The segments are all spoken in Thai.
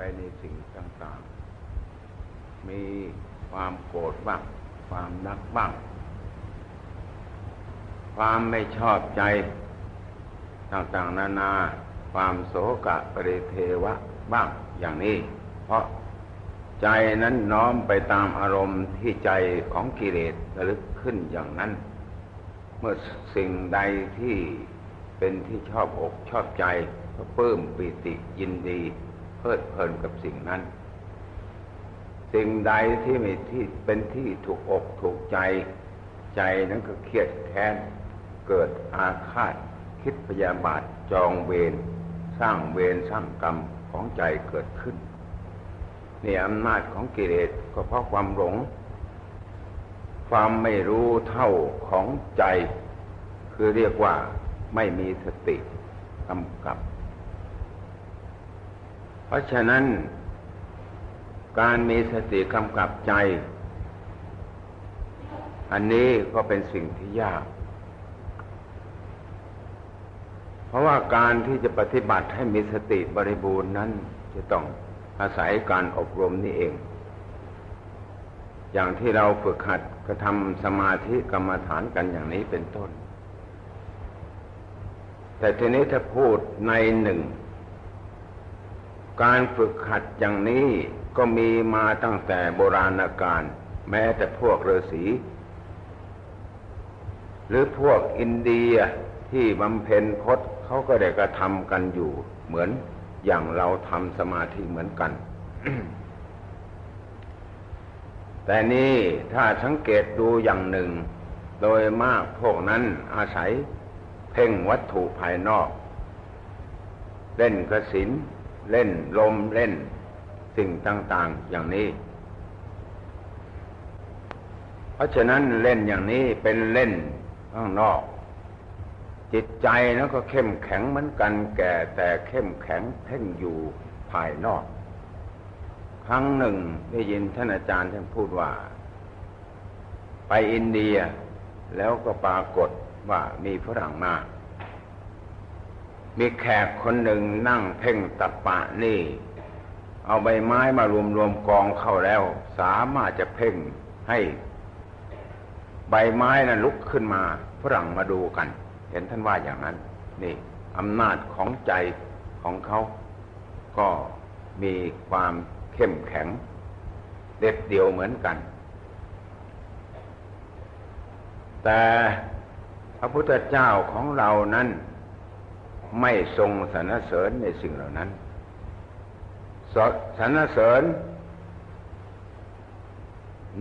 ไปในสิ่งต่างๆ มีความโกรธบ้าง ความนักบ้าง ความไม่ชอบใจต่างๆ นานา ความโศกะปริเทวะบ้างอย่างนี้ เพราะใจนั้นน้อมไปตามอารมณ์ที่ใจของกิเลสระลึกขึ้นอย่างนั้น เมื่อสิ่งใดที่เป็นที่ชอบอกชอบใจก็เพิ่มปิติยินดี เพลิดเพลินกับสิ่งนั้น สิ่งใดที่ไม่ที่เป็นที่ถูกอกถูกใจ ใจนั้นก็เครียดแค้น เกิดอาฆาต คิดพยาบาทจองเวรสร้างเวรสร้างกรรมของใจเกิดขึ้นนี่อำนาจของกิเลสก็เพราะความหลง ความไม่รู้เท่าของใจ คือเรียกว่าไม่มีสติกำกับ เพราะฉะนั้น การมีสติกำกับใจ อันนี้ก็เป็นสิ่งที่ยาก เพราะว่าการที่จะปฏิบัติให้มีสติบริบูรณ์นั้น จะต้องอาศัยการอบรมนี่เอง อย่างที่เราฝึกหัดกระทำสมาธิกรรมฐานกันอย่างนี้เป็นต้น แต่ทีนี้ถ้าพูดในหนึ่ง การฝึกหัดอย่างนี้ก็มีมาตั้งแต่โบราณกาลแม้แต่พวกฤาษีหรือพวกอินเดียที่บำเพ็ญพจน์เขาก็ได้กระทำกันอยู่ เหมือนอย่างเราทำสมาธิเหมือนกัน แต่นี่ถ้าสังเกตดูอย่างหนึ่ง โดยมากพวกนั้นอาศัยเพ่งวัตถุภายนอก เล่นกระสิน เล่นลมเล่น สิ่งต่างๆอย่างนี้ เพราะฉะนั้นเล่นอย่างนี้เป็นเล่นข้างนอก จิตใจนั้นก็เข้มแข็งเหมือนกันแก่แต่เข้มแข็งเพ่งอยู่ภายนอก ครั้งหนึ่งได้ยินท่านอาจารย์ท่านพูดว่า ไปอินเดียแล้วก็ปรากฏว่ามีฝรั่งมา มีแขกคนหนึ่งนั่งเพ่งตับปะนี่ เอาใบไม้มารวมรวมกองเข้าแล้ว สามารถจะเพ่งให้ ใบไม้นั้นลุกขึ้นมาฝรั่งมาดูกัน เห็นท่านว่าอย่างนั้น นี่อำนาจของใจของเขาก็มีความเข้มแข็ง เด็ดเดี่ยวเหมือนกัน แต่พระพุทธเจ้าของเรานั้น ไม่ทรงสรรเสริญในสิ่งเหล่านั้นสรรเสริญ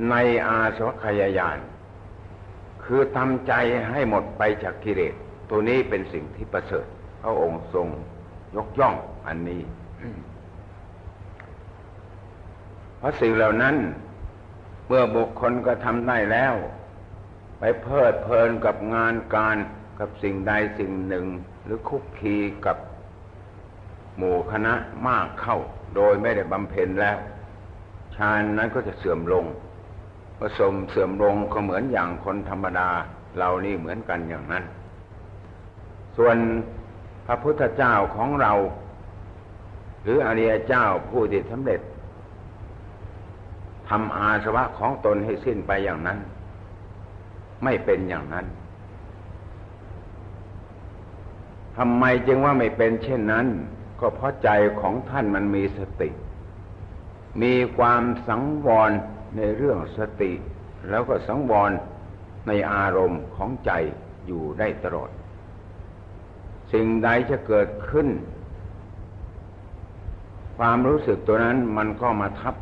ในอาสวัคยายาน คือทำใจให้หมดไปจากกิเลสตัวนี้เป็นสิ่งที่ประเสริฐพระองค์ทรงยกย่องอันนี้ เพราะสิ่งเหล่านั้น เมื่อบุคคลก็ทำได้แล้ว ไปเพลิดเพลินกับงานการกับสิ่งใดสิ่งหนึ่ง หรือคุกคีกับหมู่คณะมากเข้า โดยไม่ได้บำเพ็ญแล้วฌานนั้นก็จะเสื่อมลงผสมเสื่อมลงก็เหมือนอย่างคนธรรมดาเรานี่เหมือนกันอย่างนั้น ส่วนพระพุทธเจ้าของเรา หรืออริยเจ้าผู้ที่สำเร็จทำอาสวะของตนให้สิ้นไปอย่างนั้น ไม่เป็นอย่างนั้น ทำไมจึงว่าไม่เป็นเช่นนั้น ก็เพราะใจของท่านมันมีสติ มีความสังวรในเรื่องสติ แล้วก็สังวรในอารมณ์ของใจอยู่ได้ตลอด สิ่งใดจะเกิดขึ้น ความรู้สึกตัวนั้นมันก็มาทับ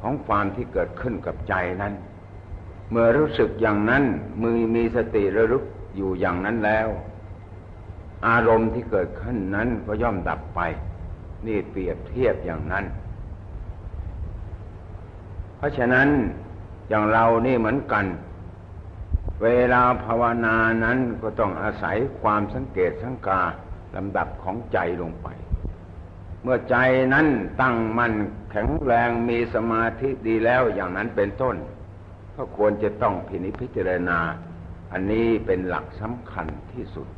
ของความที่เกิดขึ้นกับใจนั้น เมื่อรู้สึกอย่างนั้นมือมีสติระลึก อยู่อย่างนั้นแล้ว อารมณ์ที่เกิดขึ้นนั้นก็ย่อมดับไป นี่เปรียบเทียบอย่างนั้น เพราะฉะนั้นอย่างเรานี่เหมือนกัน เวลาภาวนานั้นก็ต้องอาศัยความสังเกตสังกาลำดับของใจลงไป เมื่อใจนั้นตั้งมั่นแข็งแรงมีสมาธิดีแล้วอย่างนั้นเป็นต้น ก็ควรจะต้องพินิจพิจารณา อันนี้เป็นหลักสำคัญที่สุด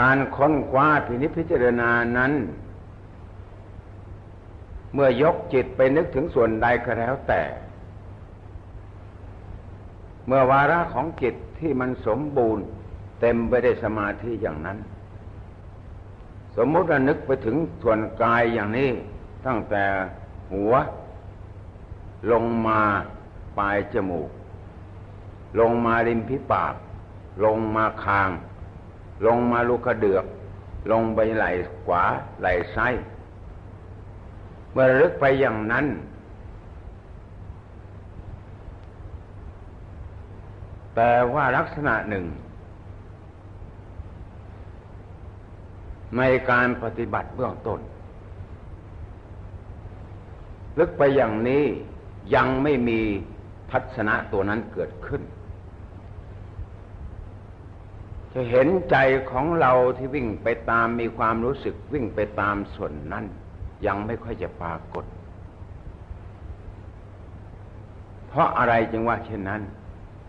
การค้นคว้าพินิจพิจารณานั้น เมื่อยกจิตไปนึกถึงส่วนใดก็แล้วแต่ เมื่อวาระของจิตที่มันสมบูรณ์ เต็มไปได้วยสมาธิอย่างนั้น สมมติว่านึกไปถึงส่วนกายอย่างนี้ ตั้งแต่หัว ลงมาปลายจมูก ลงมาริมพิปาก ลงมาคาง ลงมาลูกกระเดือก ลงไปไหลขวาไหลซ้ายเมื่อลึกไปอย่างนั้น แต่ว่าลักษณะหนึ่ง ในการปฏิบัติเบื้องต้น ลึกไปอย่างนี้ยังไม่มีทัศนะตัวนั้นเกิดขึ้น จะเห็นใจของเราที่วิ่งไปตามมีความรู้สึกวิ่งไปตามส่วนนั้น ยังไม่ค่อยจะปรากฏ เพราะอะไรจึงว่าเช่นนั้น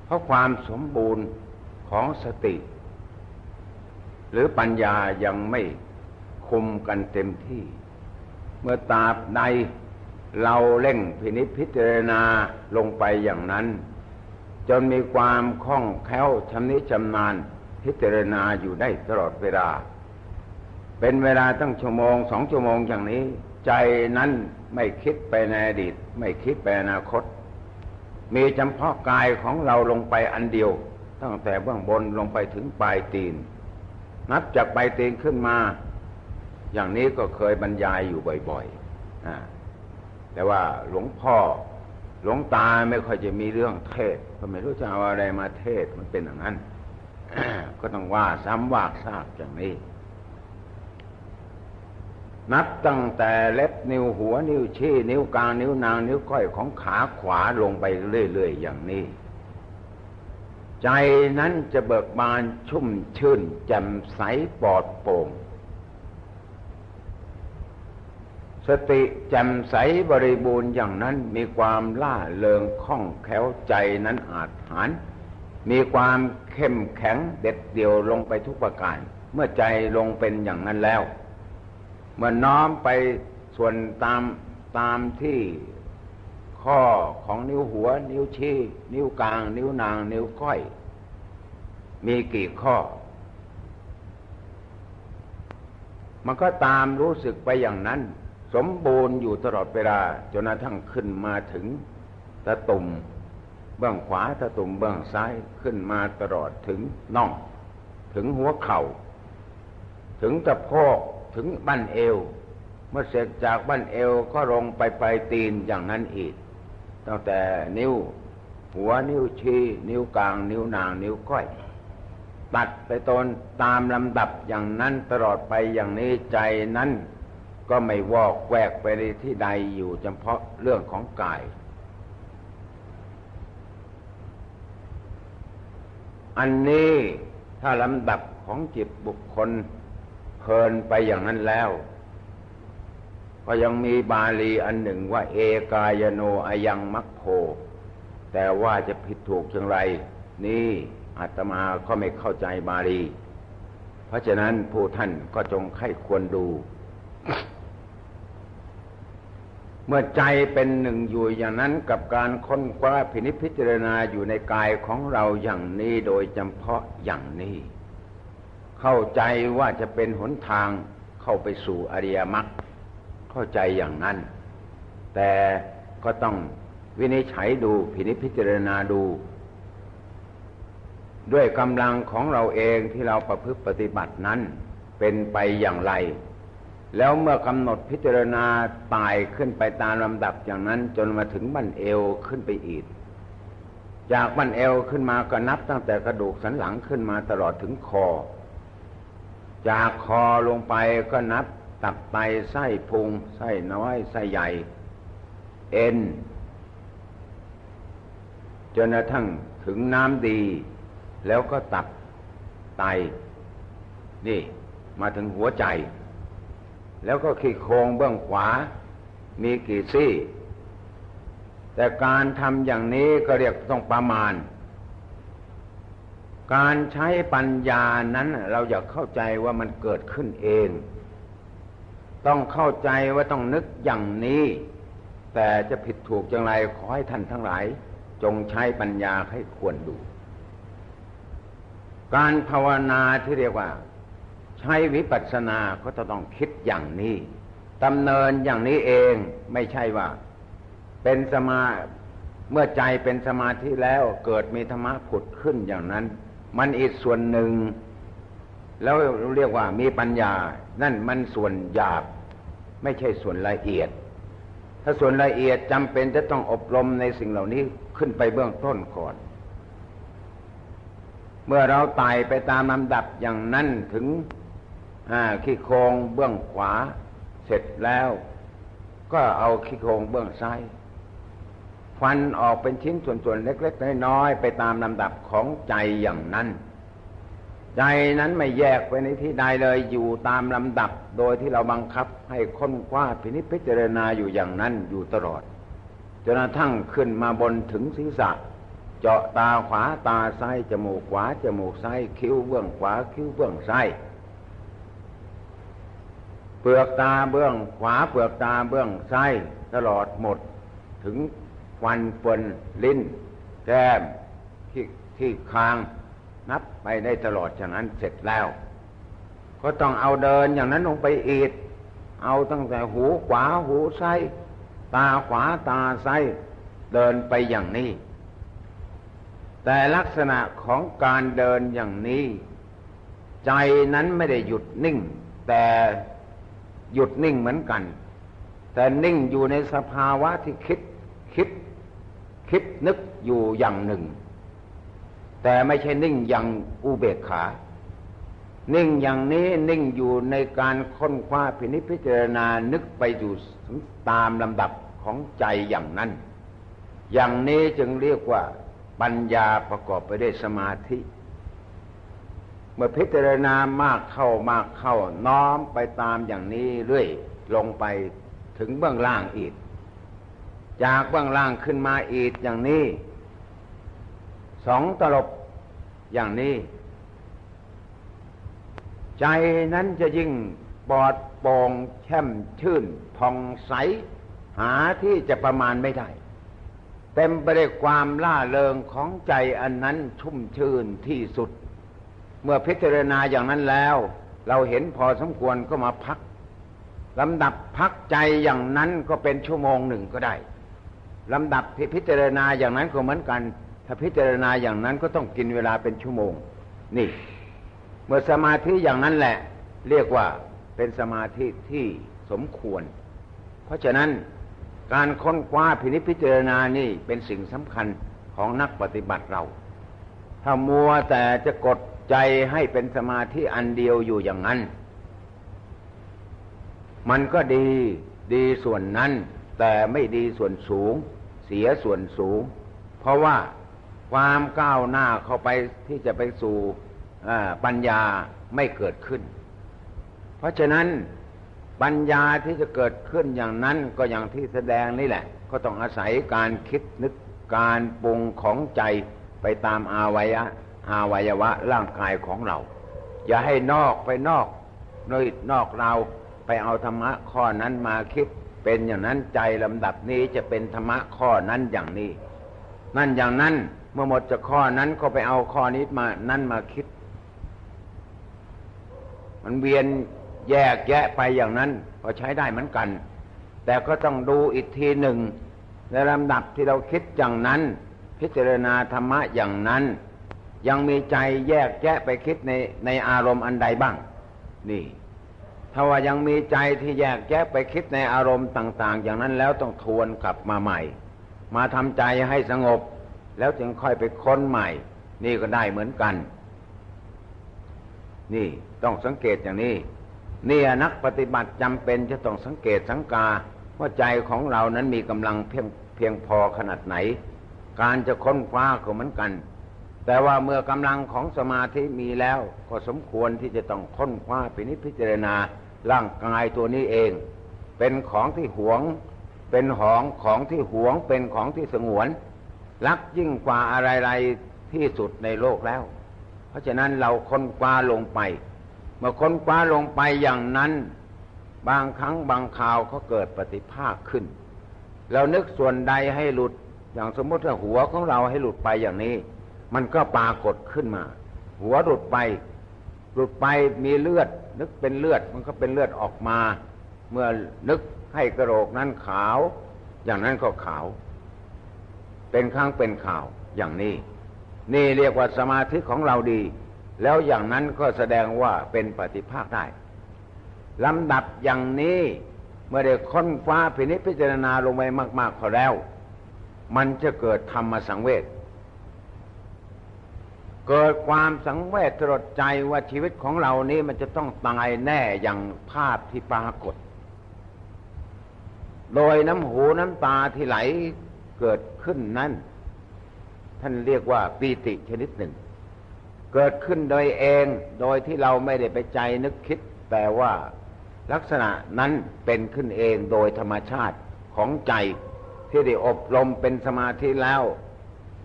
เพราะความสมบูรณ์ของสติ หรือปัญญายังไม่คุมกันเต็มที่ เมื่อตาบใดเราเร่งพินิจพิจารณาลงไปอย่างนั้น จนมีความคล่องแคล่วชำนิชำนาญ พิจารณาอยู่ได้ตลอดเวลา เป็นเวลาตั้งชั่วโมงสองชั่วโมงอย่างนี้ ใจนั้นไม่คิดไปในอดีต ไม่คิดไปอนาคต มีจำเพาะกายของเราลงไปอันเดียว ตั้งแต่เบื้องบนลงไปถึงปลายตีน นับจากปลายตีนขึ้นมา อย่างนี้ก็เคยบรรยายอยู่บ่อยๆแต่ว่าหลวงพ่อหลวงตาไม่ค่อยจะมีเรื่องเทศก็ไม่รู้จะเอาอะไรมาเทศมันเป็นอย่างนั้น ก็ต้องว่าซ้ำว่ากซากอย่างนี้ นับตั้งแต่เล็บนิ้วหัวนิ้วชี้นิ้วกลางนิ้วนางนิ้วก้อยของขาขวาลงไปเรื่อยๆอย่างนี้ ใจนั้นจะเบิกบานชุ่มชื่นแจ่มใสปลอดโปร่งสติแจ่มใสบริบูรณ์อย่างนั้นมีความล่าเริงคล่องแคล่วใจนั้นอาจหาร มีความเข้มแข็งเด็ดเดี่ยวลงไปทุกประการ เมื่อใจลงเป็นอย่างนั้นแล้ว เมื่อน้อมไปส่วนตามตามที่ข้อของนิ้วหัว นิ้วชี้ นิ้วกลาง นิ้วนาง นิ้วก้อย มีกี่ข้อ มันก็ตามรู้สึกไปอย่างนั้น สมบูรณ์อยู่ตลอดเวลาจนกระทั่งขึ้นมาถึงตะตุ่ม เบื้องขวาตะตุ่มเบื้องซ้ายขึ้นมาตลอดถึงน่อง ถึงหัวเข่า ถึงตะโพกถึงบั้นเอว เมื่อเสร็จจากบั้นเอวก็ลงไปปลายตีนอย่างนั้นอีก ตั้งแต่นิ้ว หัวนิ้วชี้ นิ้วกลาง นิ้วนาง นิ้วก้อยตัดไปตนตามลำดับอย่างนั้นตลอดไปอย่างนี้ใจนั้นก็ไม่วอกแวกไปในที่ใดอยู่เฉพาะเรื่องของกาย อันนี้ถ้าลำดับของจิตบุคคลเพลินไปอย่างนั้นแล้ว ก็ยังมีบาลีอันหนึ่งว่า เอกายโนอายังมัคโค แต่ว่าจะผิดถูกอย่างไร นี่อาตมาก็ไม่เข้าใจบาลี เพราะฉะนั้นผู้ท่านก็จงไข้ควรดู เมื่อใจเป็นหนึ่งอยู่อย่างนั้นกับการค้นคว้าพินิจพิจารณาอยู่ในกายของเราอย่างนี้โดยจำเพาะอย่างนี้ เข้าใจว่าจะเป็นหนทางเข้าไปสู่อริยมรรคเข้าใจอย่างนั้น แต่ก็ต้องวินิจฉัยดูพินิจพิจารณาดู ด้วยกำลังของเราเองที่เราประพฤติปฏิบัตินั้นเป็นไปอย่างไร แล้วเมื่อกำหนดพิจารณาตายขึ้นไปตามลำดับอย่างนั้น จนมาถึงบั้นเอวขึ้นไปอีก จากบั้นเอวขึ้นมาก็นับตั้งแต่กระดูกสันหลังขึ้นมาตลอดถึงคอ จากคอลงไปก็นับตับไตไส้พุงไส้น้อยไส้ใหญ่ เอ็นจนกระทั่งถึงน้ำดี แล้วก็ตับไต นี่ มาถึงหัวใจ แล้วก็ขีดโครงเบื้องขวา มีกี่ซี่ แต่การทำอย่างนี้ก็เรียกต้องประมาณ การใช้ปัญญานั้นเราอยากเข้าใจว่ามันเกิดขึ้นเอง ต้องเข้าใจว่าต้องนึกอย่างนี้ แต่จะผิดถูกอย่างไรขอให้ท่านทั้งหลาย จงใช้ปัญญาให้ควรดู การภาวนาที่เรียกว่า ใช้วิปัสสนาก็จะต้องคิดอย่างนี้ดำเนินอย่างนี้เองไม่ใช่ว่า เป็นสมาเมื่อใจเป็นสมาธิแล้วเกิดมีธรรมะผุดขึ้นอย่างนั้น มันอีกส่วนหนึ่ง แล้วเรียกว่ามีปัญญา นั่นมันส่วนหยาบ ไม่ใช่ส่วนละเอียด ถ้าส่วนละเอียดจำเป็นจะต้องอบรมในสิ่งเหล่านี้ขึ้นไปเบื้องต้นก่อน เมื่อเราไต่ไปตามลำดับอย่างนั้นถึง ขี้โครงเบื้องขวา เสร็จแล้ว ก็เอาขี้โครงเบื้องซ้ายฟันออกเป็นชิ้นส่วนๆเล็ก ๆ น้อยๆไปตามลำดับของใจอย่างนั้น ใจนั้นไม่แยกไปในที่ใดเลยอยู่ตามลำดับโดยที่เราบังคับให้ค้นคว้าพินิจพิจารณาอยู่อย่างนั้นอยู่ตลอดจนกระทั่งขึ้นมาบนถึงศีรษะ เจาะตาขวาตาซ้ายจมูกขวาจมูกซ้ายคิ้วเบื้องขวาคิ้วเบื้องซ้าย เปลือกตาเบื้องขวาเปลือกตาเบื้องซ้ายตลอดหมด ถึงฟันเปนลิ้น แก้มที่ที่คาง นับไปได้ตลอดฉะนั้นเสร็จแล้ว ก็ต้องเอาเดินอย่างนั้นลงไปอีก เอาตั้งแต่หูขวาหูซ้ายตาขวาตาซ้ายเดินไปอย่างนี้ แต่ลักษณะของการเดินอย่างนี้ ใจนั้นไม่ได้หยุดนิ่ง แต่ หยุดนิ่งเหมือนกัน แต่นิ่งอยู่ในสภาวะที่คิดคิด คิดนึกอยู่อย่างหนึ่ง แต่ไม่ใช่นิ่งอย่างอุเบกขา นิ่งอย่างนี้นิ่งอยู่ในการค้นคว้าพินิจพิจารณานึกไปอยู่ตามลำดับของใจอย่างนั้น อย่างนี้จึงเรียกว่าปัญญาประกอบไปด้วยสมาธิ เมื่อพิจารณามากเข้ามากเข้าน้อมไปตามอย่างนี้เรื่อยลงไปถึงเบื้องล่างอีก จากเบื้องล่างขึ้นมาอีกอย่างนี้ สองตลบอย่างนี้ ใจนั้นจะยิ่งปลอดโปร่งแช่มชื่นผ่องใส หาที่จะประมาณไม่ได้เต็มไปด้วยความล่าเริงของใจอันนั้นชุ่มชื่นที่สุด เมื่อพิจารณาอย่างนั้นแล้ว เราเห็นพอสมควรก็มาพักลำดับพักใจอย่างนั้นก็เป็นชั่วโมงหนึ่งก็ได้ลำดับพิจารณาอย่างนั้นก็เหมือนกัน ถ้าพิจารณาอย่างนั้นก็ต้องกินเวลาเป็นชั่วโมง นี่ เมื่อสมาธิอย่างนั้นแหละ เรียกว่าเป็นสมาธิที่สมควร เพราะฉะนั้นการค้นคว้าพินิจพิจารณานี่เป็นสิ่งสำคัญของนักปฏิบัติเรา ถ้ามัวแต่จะกด ใจให้เป็นสมาธิอันเดียวอยู่อย่างนั้น มันก็ดีดีส่วนนั้น แต่ไม่ดีส่วนสูง เสียส่วนสูง เพราะว่าความก้าวหน้าเข้าไปที่จะไปสู่ปัญญาไม่เกิดขึ้น เพราะฉะนั้นปัญญาที่จะเกิดขึ้นอย่างนั้นก็อย่างที่แสดงนี่แหละ ก็ต้องอาศัยการคิดนึกการปรุงของใจไปตามอาวัยะ อาวัยวะร่างกายของเรา อย่าให้นอกไปนอกนอยนอกเราไปเอาธรรมะข้อนั้นมาคิดเป็นอย่างนั้นใจลำดับนี้จะเป็นธรรมะข้อนั้นอย่างนี้ นั่นอย่างนั้นเมื่อหมดจากข้อนั้นก็ไปเอาข้อนี้มานั่นมาคิด มันเวียนแยกแยะไปอย่างนั้นก็ใช้ได้เหมือนกัน แต่ก็ต้องดูอีกทีหนึ่งในลำดับที่เราคิดอย่างนั้น พิจารณาธรรมะอย่างนั้น ยังมีใจแยกแยะไปคิดในในอารมณ์อันใดบ้าง นี่ ถ้าว่ายังมีใจที่แยกแยะไปคิดในอารมณ์ต่าง ๆ อย่างนั้นแล้วต้องทวนกลับมาใหม่ มาทำใจให้สงบ แล้วจึงค่อยไปค้นใหม่ นี่ก็ได้เหมือนกัน นี่ต้องสังเกตอย่างนี้ นี่นักปฏิบัติจำเป็นจะต้องสังเกตสังกาว่าใจของเรานั้นมีกำลังเพียงเพียงพอขนาดไหน การจะค้นคว้าก็เหมือนกัน แต่ว่าเมื่อกำลังของสมาธิมีแล้วก็สมควรที่จะต้องค้นคว้าไปนิพพิจารณาร่างกายตัวนี้เอง เป็นของที่หวง เป็นของของที่หวง เป็นของที่สงวน รักยิ่งกว่าอะไรๆที่สุดในโลกแล้ว เพราะฉะนั้นเราค้นคว้าลงไป เมื่อค้นคว้าลงไปอย่างนั้น บางครั้งบางคราวเขาเกิดปฏิภาคขึ้น เรานึกส่วนใดให้หลุดอย่างสมมติว่าหัวของเราให้หลุดไปอย่างนี้ มันก็ปรากฏขึ้นมา หัวหลุดไป หลุดไปมีเลือด นึกเป็นเลือด มันก็เป็นเลือดออกมา เมื่อนึกให้กระโหลกนั้นขาว อย่างนั้นก็ขาว เป็นข้างเป็นข่าวอย่างนี้ นี่เรียกว่าสมาธิของเราดี แล้วอย่างนั้นก็แสดงว่าเป็นปฏิภาคได้ลำดับอย่างนี้เมื่อได้ค้นฟ้าพินิจพิจารณาลงไปมากๆพอแล้ว มันจะเกิดธรรมสังเวช เกิดความสังเวชตรดใจว่าชีวิตของเรานี้มันจะต้องตายแน่อย่างภาพที่ปรากฏ โดยน้ำหูน้ำตาที่ไหลเกิดขึ้นนั้น ท่านเรียกว่าปีติชนิดหนึ่ง เกิดขึ้นโดยเองโดยที่เราไม่ได้ไปใจนึกคิด แต่ว่าลักษณะนั้นเป็นขึ้นเองโดยธรรมชาติของใจที่ได้อบรมเป็นสมาธิแล้ว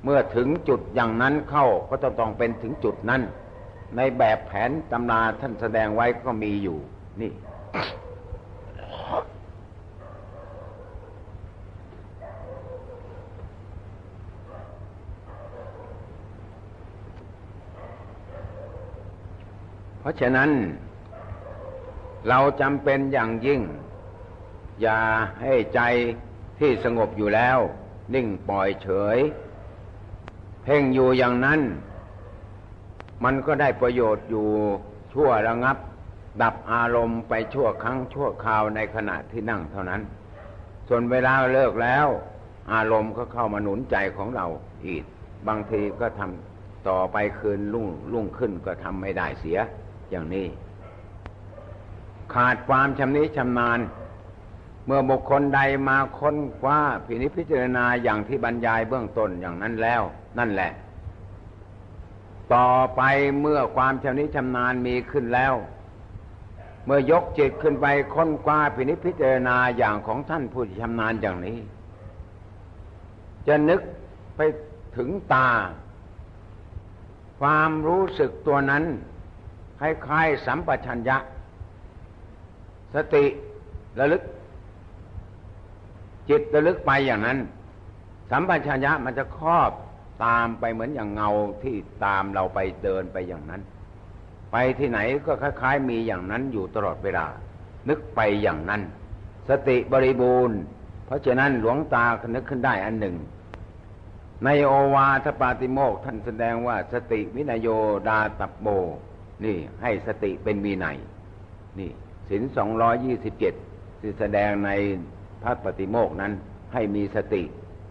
เมื่อถึงจุดอย่างนั้นเข้าก็ต้องต้องเป็นถึงจุดนั้น ในแบบแผนตำราท่านแสดงไว้ก็มีอยู่ นี่ เพราะฉะนั้น เราจำเป็นอย่างยิ่ง อย่าให้ใจที่สงบอยู่แล้ว นิ่งปล่อยเฉย เพ่งอยู่อย่างนั้น มันก็ได้ประโยชน์อยู่ชั่วระงับ ดับอารมณ์ไปชั่วครั้งชั่วคราวในขณะที่นั่งเท่านั้น ส่วนเวลาเลิกแล้ว อารมณ์ก็เข้ามาหนุนใจของเราอีก บางทีก็ทำต่อไปคืนรุ่งรุ่งขึ้นก็ทำไม่ได้เสียอย่างนี้ ขาดความชำนิชำนาญเมื่อบุคคลใดมาค้นคว้าพินิจพิจารณาอย่างที่บรรยายเบื้องต้นอย่างนั้นแล้ว นั่นแหละ ต่อไปเมื่อความชำนิชำนาญมีขึ้นแล้ว เมื่อยกจิตขึ้นไปค้นคว้าพินิจพิจารณาอย่างของท่านผู้ชำนาญอย่างนี้ จะนึกไปถึงตา ความรู้สึกตัวนั้นคล้ายๆสัมปชัญญะ สติระลึก จิตระลึกไปอย่างนั้น สัมปชัญญะมันจะครอบ ตามไปเหมือนอย่างเงาที่ตามเราไปเดินไปอย่างนั้น ไปที่ไหนก็คล้ายๆมีอย่างนั้นอยู่ตลอดเวลา นึกไปอย่างนั้น สติบริบูรณ์ เพราะฉะนั้นหลวงตานึกขึ้นได้อันหนึ่ง ในโอวาทปาติโมกท่านแสดงว่าสติวินโยดาตับโบ นี่ให้สติเป็นมีในนี่สินสองร้อยี่สิบเจ็ดที่แสดงในพระปฏิโมกนั้นให้มีสติ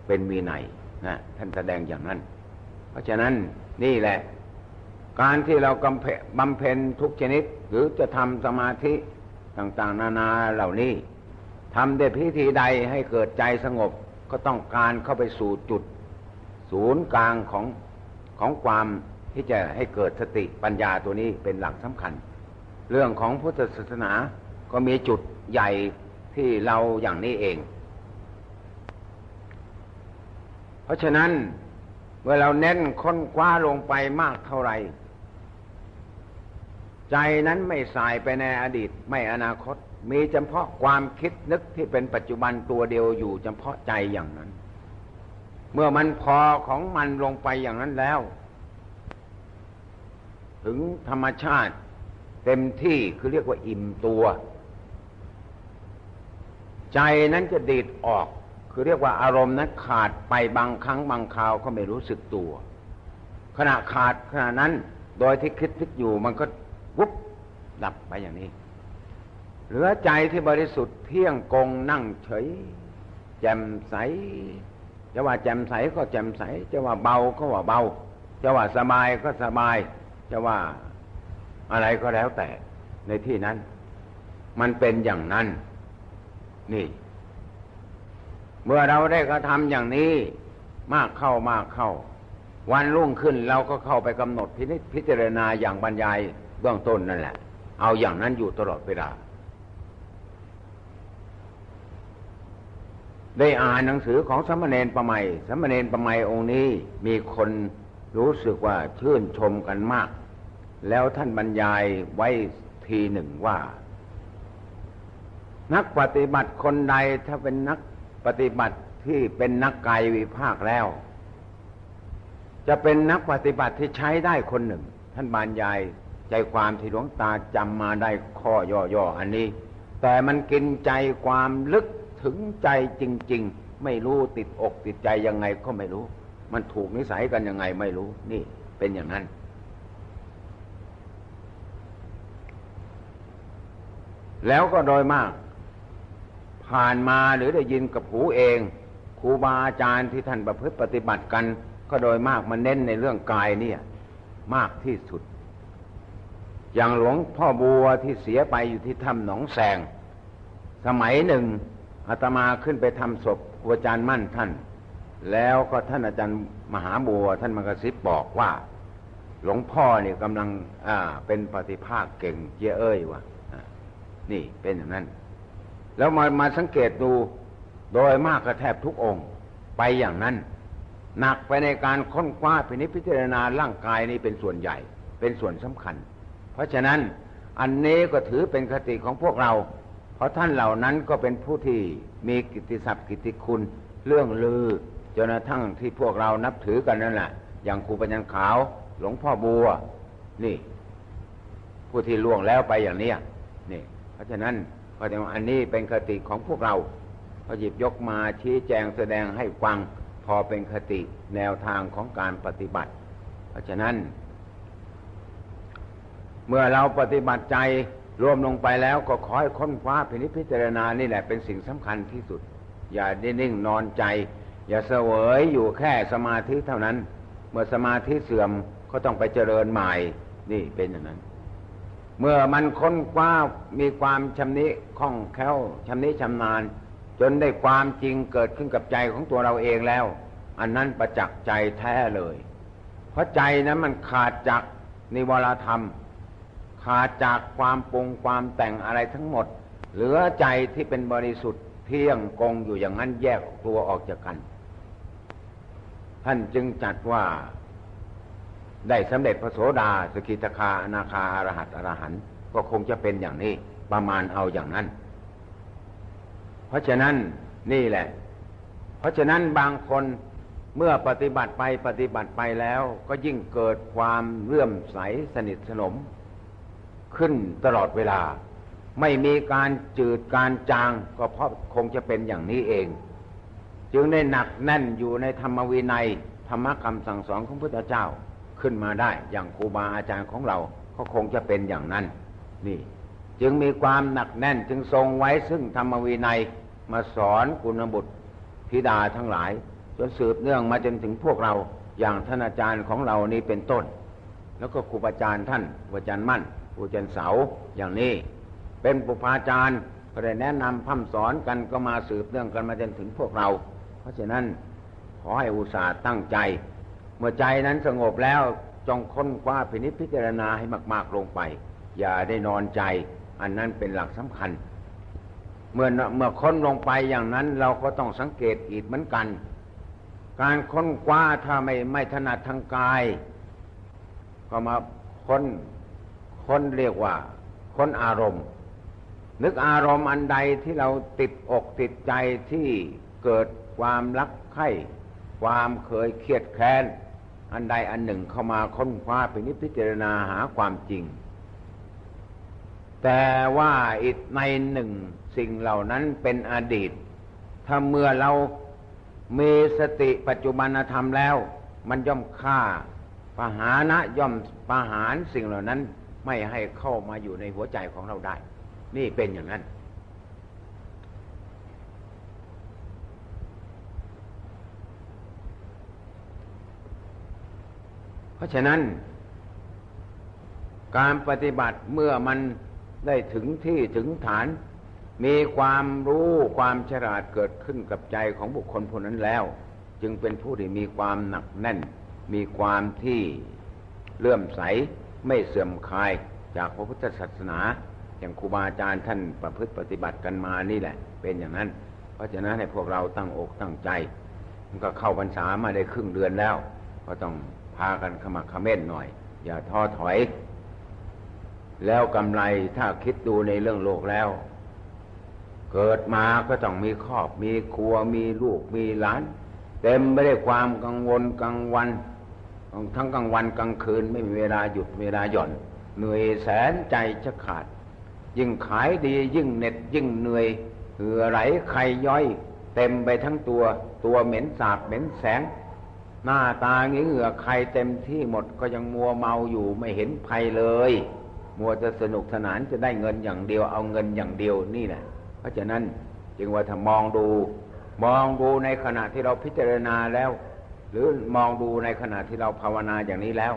เป็นมีใน นะท่านแสดงอย่างนั้น เพราะฉะนั้นนี่แหละ การที่เราบำเพ็ญทุกชนิด หรือจะทำสมาธิต่างๆ นานาเหล่านี้ทำด้วยพิธีใดให้เกิดใจสงบก็ต้องการเข้าไปสู่จุด ศูนย์กลางของของความที่จะให้เกิดสติปัญญาตัวนี้เป็นหลักสำคัญ เรื่องของพุทธศาสนาก็มีจุดใหญ่ที่เราอย่างนี้เอง เพ ราะฉะนั้นเมื่อเราเน้นค้นคว้าลงไปมากเท่าไหร่ ใจนั้นไม่สายไปในอดีตไม่อนาคต มีเฉพาะความคิดนึกที่เป็นปัจจุบันตัวเดียวอยู่เฉพาะใจอย่างนั้น เมื่อมันพอของมันลงไปอย่างนั้นแล้ว ถึงธรรมชาติเต็มที่คือเรียกว่าอิ่มตัว ใจนั้นจะดีดออก คือเรียกว่าอารมณ์นั้นขาดไปบางครั้งบางคราวก็ไม่รู้สึกตัว ขณะขาดขณะนั้น โดยที่คิดคิดอยู่มันก็วุบดับไปอย่างนี้ เหลือใจที่บริสุทธิ์เที่ยงกงนั่งเฉย แจ่มใสจะว่าแจ่มใสก็แจ่มใส จะว่าเบาก็ว่าเบา จะว่าสบายก็สบาย จะว่าอะไรก็แล้วแต่ในที่นั้น มันเป็นอย่างนั้น นี่ เมื่อเราได้กระทำอย่างนี้มากเข้ามากเข้า วันรุ่งขึ้นเราก็เข้าไปกำหนดพินิจพิจารณาอย่างบรรยายเบื้องต้นนั่นแหละ เอาอย่างนั้นอยู่ตลอดเวลา ได้อ่านหนังสือของสมณเณรประไมสมณเณรประไมองค์นี้มีคนรู้สึกว่าชื่นชมกันมาก แล้วท่านบรรยายไว้ทีหนึ่งว่า นักปฏิบัติคนใดถ้าเป็นนัก ปฏิบัติที่เป็นนักกายวิภาคแล้ว จะเป็นนักปฏิบัติที่ใช้ได้คนหนึ่ง ท่านบรรยายใจความที่หลวงตาจำมาได้ข้อย่อๆอันนี้ แต่มันกินใจความลึกถึงใจจริง ๆ ไม่รู้ติดอกติดใจยังไงก็ไม่รู้ มันถูกนิสัยกันยังไงไม่รู้ นี่เป็นอย่างนั้น แล้วก็โดยมาก ผ่านมาหรือได้ยินกับหูเองครูบาอาจารย์ที่ท่านประพฤติปฏิบัติกัน ก็โดยมากมันเน้นในเรื่องกายเนี่ย มากที่สุด อย่างหลวงพ่อบัวที่เสียไปอยู่ที่ถ้ำหนองแสง สมัยหนึ่งอาตมาขึ้นไปทำศพครูอาจารย์มั่นท่าน แล้วก็ท่านอาจารย์มหาบัว ท่านมากระซิบบอกว่า หลวงพ่อเนี่ยกำลังอ่าเป็นปฏิภาคเก่งเยอะเอ้ยวะนี่เป็นอย่างนั้น แล้วมามาสังเกตดูโดยมากกระแทบทุกองค์ไปอย่างนั้น หนักไปในการค้นคว้าพินิจพิจารณาร่างกายนี้เป็นส่วนใหญ่ เป็นส่วนสำคัญ เพราะฉะนั้นอันนี้ก็ถือเป็นคติของพวกเรา เพราะท่านเหล่านั้นก็เป็นผู้ที่มีกิตติศัพท์กิตติคุณเรื่องลือจนกระทั่งที่พวกเรานับถือกันนั่นแหละอย่างครูปัญญาขาวหลวงพ่อบัว นี่ ผู้ที่ล่วงแล้วไปอย่างนี้นี่ เพราะฉะนั้น ก็จะอันนี้เป็นคติของพวกเราก็หยิบยกมาชี้แจงแสดงให้ฟังพอเป็นคติแนวทางของการปฏิบัติ เพราะฉะนั้น เมื่อเราปฏิบัติใจรวมลงไปแล้วก็ขอให้ค้นคว้าพินิจพิจารณานี่แหละเป็นสิ่งสำคัญที่สุด อย่าได้นิ่งนอนใจ อย่าเสวยอยู่แค่สมาธิเท่านั้น เมื่อสมาธิเสื่อมก็ต้องไปเจริญใหม่นี่เป็นอย่างนั้น เมื่อมันค้นคว้ามีความชำนิคล่องแคล่วชำนิชำนาญ จนได้ความจริงเกิดขึ้นกับใจของตัวเราเองแล้ว อันนั้นประจักษ์ใจแท้เลย เพราะใจนั้นมันขาดจากนิวรธรรม ขาดจากความปรุงความแต่งอะไรทั้งหมด เหลือใจที่เป็นบริสุทธิ์เที่ยงกงอยู่อย่างนั้นแยกตัวออกจากกัน ท่านจึงจัดว่า ได้สำเร็จพระโสดาสกิทาคาอนาคาอรหัตอรหันก็คงจะเป็นอย่างนี้ประมาณเอาอย่างนั้น เพราะฉะนั้นนี่แหละ เพราะฉะนั้นบางคนเมื่อปฏิบัติไปปฏิบัติไปแล้วก็ยิ่งเกิดความเลื่อมใสสนิทสนม ขึ้นตลอดเวลา ไม่มีการจืดการจางก็เพราะคงจะเป็นอย่างนี้เอง จึงได้หนักแน่นอยู่ในธรรมวินัย ธรรมคำสั่งสอนของพระพุทธเจ้า ขึ้นมาได้ อย่างครูบาอาจารย์ของเราก็คงจะเป็นอย่างนั้น นี่ จึงมีความหนักแน่นจึงทรงไว้ซึ่งธรรมวินัยมาสอนกุณบุตรธิดาทั้งหลาย จนสืบเนื่องมาจนถึงพวกเราอย่างท่านอาจารย์ของเรานี้เป็นต้น แล้วก็ครูบาอาจารย์ท่านครูอาจารย์มั่นครูอาจารย์เสาอย่างนี้ เป็นปุพาจารย์ก็ได้แนะนำพัฒสอนกันก็มาสืบเนื่องกันมาจนถึงพวกเรา เพราะฉะนั้นขอให้อุตส่าห์ตั้งใจ เมื่อใจนั้นสงบแล้วจงค้นคว้าพินิจพิจารณาให้มาก ๆ ลงไป อย่าได้นอนใจ อันนั้นเป็นหลักสำคัญ เมื่อเมื่อค้นลงไปอย่างนั้นเราก็ต้องสังเกตอีกเหมือนกัน การค้นคว้าถ้าไม่ไม่ถนัดทางกาย ก็มาค้นค้นเรียกว่า ค้นอารมณ์ นึกอารมณ์อันใดที่เราติดอกติดใจที่เกิดความรักใคร่ความเคยเครียดแค้น อันใดอันหนึ่งเข้ามาค้นคว้าไปนิพพิจารณาหาความจริง แต่ว่าอีกในหนึ่งสิ่งเหล่านั้นเป็นอดีต ถ้าเมื่อเรามีสติปัจจุบันธรรมแล้ว มันย่อมฆ่าปหานะย่อมปหารสิ่งเหล่านั้นไม่ให้เข้ามาอยู่ในหัวใจของเราได้ นี่เป็นอย่างนั้น เพราะฉะนั้น การปฏิบัติเมื่อมันได้ถึงที่ถึงฐาน มีความรู้ความฉลาดเกิดขึ้นกับใจของบุคคลผู้นั้นแล้ว จึงเป็นผู้ที่มีความหนักแน่น มีความที่เลื่อมใสไม่เสื่อมคลายจากพระพุทธศาสนา อย่างครูบาอาจารย์ท่านประพฤติปฏิบัติกันมานี่แหละ เป็นอย่างนั้น เพราะฉะนั้นให้พวกเราตั้งอกตั้งใจ มันก็เข้าพรรษามาได้ครึ่งเดือนแล้ว ก็ต้อง พากันขมักขม้นหน่อย อย่าท้อถอย แล้วกำไรถ้าคิดดูในเรื่องโลกแล้ว เกิดมาก็ต้องมีครอบ มีครัวมีลูกมีหลาน เต็มไปด้วยความกังวลกลางวันทั้งกลางวันกลางคืนไม่มีเวลาหยุดเวลาหย่อน เหนื่อยแสนใจจะขาด ยิ่งขายดียิ่งเหน็ดยิ่งเหนื่อยเหือไหลไขย่อย เต็มไปทั้งตัว ตัวเหม็นสาบเหม็นแสง หน้าตาเหงื่อใครเต็มที่หมดก็ยังมัวเมาอยู่ไม่เห็นภัยเลย มัวจะสนุกสนานจะได้เงินอย่างเดียวเอาเงินอย่างเดียวนี่แหละเพราะฉะนั้นจึงว่าถ้ามองดู มองดูในขณะที่เราพิจารณาแล้ว หรือมองดูในขณะที่เราภาวนาอย่างนี้แล้ว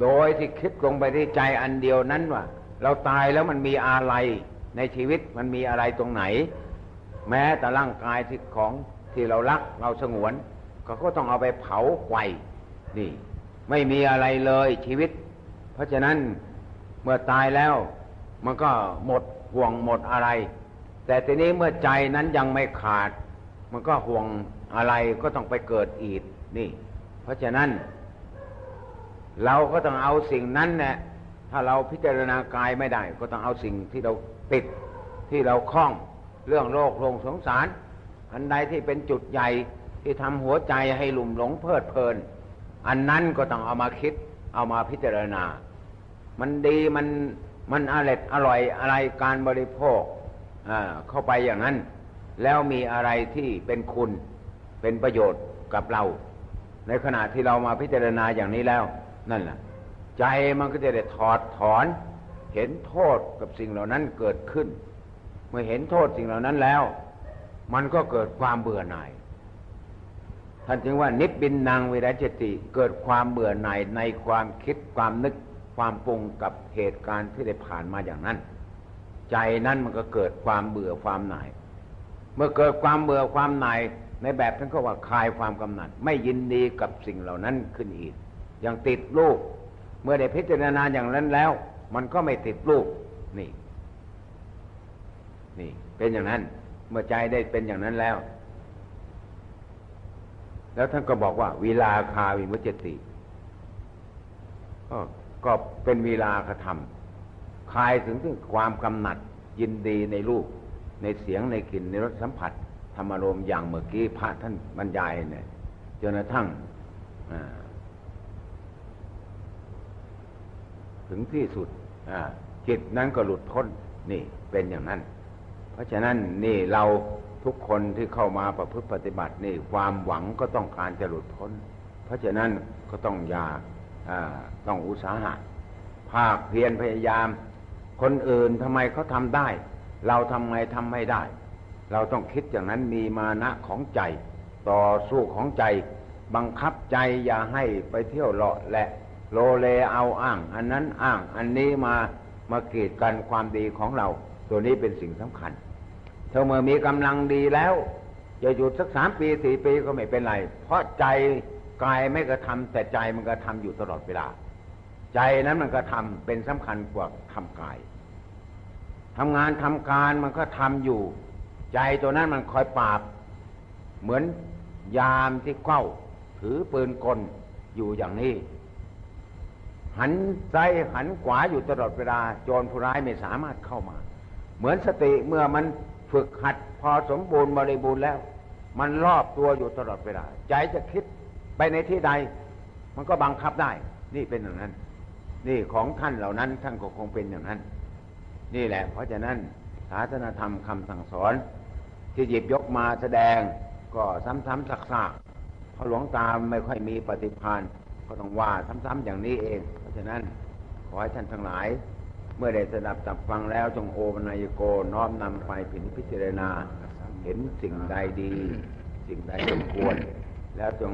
โดยที่คิดลงไปที่ใจอันเดียวนั้นว่าเราตายแล้วมันมีอะไรในชีวิตมันมีอะไรตรงไหน แม้แต่ร่างกายที่ของที่เรารักเราสงวน ก็ก็ต้องเอาไปเผาไฟนี่ไม่มีอะไรเลยชีวิต เพราะฉะนั้นเมื่อตายแล้ว มันก็หมดห่วงหมดอะไร แต่ทีนี้เมื่อใจนั้นยังไม่ขาด มันก็ห่วงอะไรก็ต้องไปเกิดอีกนี่ เพราะฉะนั้น เราก็ต้องเอาสิ่งนั้นเนี่ยถ้าเราพิจารณากายไม่ได้ ก็ต้องเอาสิ่งที่เราติดที่เราคล้องเรื่องโลกโลงสงสาร อันใดที่เป็นจุดใหญ่ ที่ทำหัวใจให้หลุ่มหลงเพลิดเพลิน อันนั้นก็ต้องเอามาคิด เอามาพิจารณา มันดีมันมันอร่อยอร่อยอะไรการบริโภคเข้าไปอย่างนั้น แล้วมีอะไรที่เป็นคุณเป็นประโยชน์กับเรา ในขณะที่เรามาพิจารณาอย่างนี้แล้ว นั่นแหละใจมันก็จะได้ถอดถอน เห็นโทษกับสิ่งเหล่านั้นเกิดขึ้น เมื่อเห็นโทษสิ่งเหล่านั้นแล้ว มันก็เกิดความเบื่อหน่าย ท่านจึงว่านิพบินนางเวรจติเกิดความเบื่อหน่ายในความคิดความนึกความปรุงกับเหตุการณ์ที่ได้ผ่านมาอย่างนั้น ใจนั้นมันก็เกิดความเบื่อความหน่าย เมื่อเกิดความเบื่อความหน่ายในแบบท่านก็ว่าคลายความกำหนัด ไม่ยินดีกับสิ่งเหล่านั้นขึ้นอีกอย่างติดลูกเมื่อได้พิจารณาอย่างนั้นแล้ว มันก็ไม่ติดลูกนี่ นี่ เป็นอย่างนั้น เมื่อใจได้เป็นอย่างนั้นแล้ว แล้วท่านก็บอกว่าวิลาคาวิมุจติก็เป็นเวลากระทำคลายถึงถึงความกำหนัดยินดีในรูป ในเสียงในกลิ่นในรสสัมผัส ธรรมารมอย่างเมื่อกี้พระท่านบรรยายเนี่ยจนกระทั่งถึงที่สุดจิตนั้นก็หลุดพ้นนี่เป็นอย่างนั้น เพราะฉะนั้นนี่เรา ทุกคนที่เข้ามาประพฤติปฏิบัตินี่ความหวังก็ต้องการจะหลุดพ้น เพราะฉะนั้นก็ต้องอยากต้องอุตสาหะภาคเพียรพยายาม คนอื่นทำไมเขาทำได้ เราทำไมทำไม่ได้ เราต้องคิดอย่างนั้นมีมานะของใจ ต่อสู้ของใจ บังคับใจอย่าให้ไปเที่ยวเลาะและ โลเลเอาอ้าง อันนั้นอ้างอันนี้มามาเกีดกันความดีของเรา ตัวนี้เป็นสิ่งสำคัญ ถ้าเมื่อมีกำลังดีแล้ว จะหยุดสักสามปีสี่ปีก็ไม่เป็นไร เพราะใจกายไม่กระทำแต่ใจมันกระทำอยู่ตลอดเวลา ใจนั้นมันกระทำเป็นสำคัญกว่าทำกายทำงานทำการมันก็ทำอยู่ ใจตัวนั้นมันคอยปราบ เหมือนยามที่เก้าถือปืนกลอยู่อย่างนี้ หันซ้ายหันขวาอยู่ตลอดเวลา โจรผู้ร้ายไม่สามารถเข้ามา เหมือนสติเมื่อมัน ฝึกหัดพอสมบูรณ์บริบูรณ์แล้ว มันรอบตัวอยู่ตลอดเวลา ใจจะคิดไปในที่ใด มันก็บังคับได้ นี่เป็นอย่างนั้น นี่ของท่านเหล่านั้นท่านก็คงเป็นอย่างนั้น นี่แหละ เพราะฉะนั้นศาสนธรรมคำสั่งสอน ที่หยิบยกมาแสดงก็ซ้ำๆซักๆเพราะหลวงตาไม่ค่อยมีปฏิภาณก็ต้องว่าซ้ำๆอย่างนี้เอง เพราะฉะนั้นขอให้ท่านทั้งหลาย เมื่อได้สดับจับฟังแล้วจงโอปนายโกน้อมนำไปผินพิจารณา เห็นสิ่งใดดี สิ่งใดสมควร แล้วจง